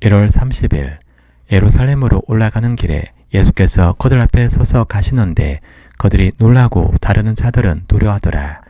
1월 30일 예루살렘으로 올라가는 길에 예수께서 그들 앞에 서서 가시는데 그들이 놀라고 다르는 자들은 두려워하더라.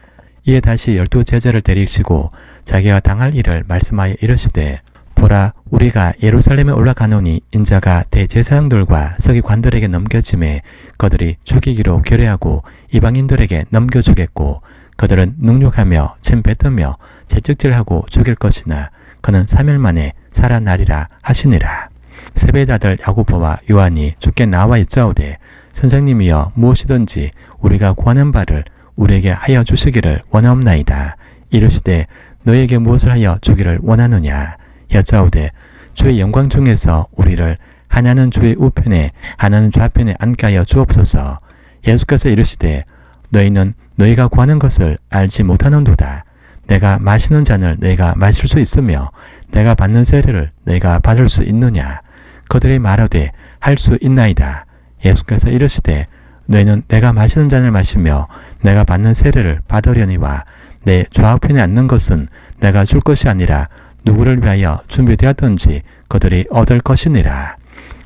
이에 다시 열두 제자를 데리시고 자기가 당할 일을 말씀하여 이르시되 보라 우리가 예루살렘에 올라가노니 인자가 대제사장들과 서기관들에게 넘겨짐에 그들이 죽이기로 결의하고 이방인들에게 넘겨주겠고 그들은 능욕하며 침 뱉으며 채찍질하고 죽일 것이나 그는 3일 만에 살아나리라 하시니라. 세배다들 야고보와 요한이 죽게 나와 있자오되 선생님이여 무엇이든지 우리가 구하는 바를 우리에게 하여 주시기를 원하옵나이다. 이르시되 너에게 무엇을 하여 주기를 원하느냐 여짜오되 주의 영광 중에서 우리를 하나는 주의 우편에 하나는 좌편에 앉게 하여 주옵소서 예수께서 이르시되 너희는 너희가 구하는 것을 알지 못하는도다. 내가 마시는 잔을 너희가 마실 수 있으며 내가 받는 세례를 너희가 받을 수 있느냐? 그들이 말하되 할 수 있나이다. 예수께서 이르시되 너희는 내가 마시는 잔을 마시며 내가 받는 세례를 받으려니와 내 좌우편에 앉는 것은 내가 줄 것이 아니라 누구를 위하여 준비되었던지 그들이 얻을 것이니라.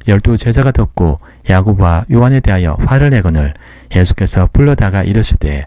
열두 제자가 듣고 야고보와 요한에 대하여 화를 내거늘 예수께서 불러다가 이르시되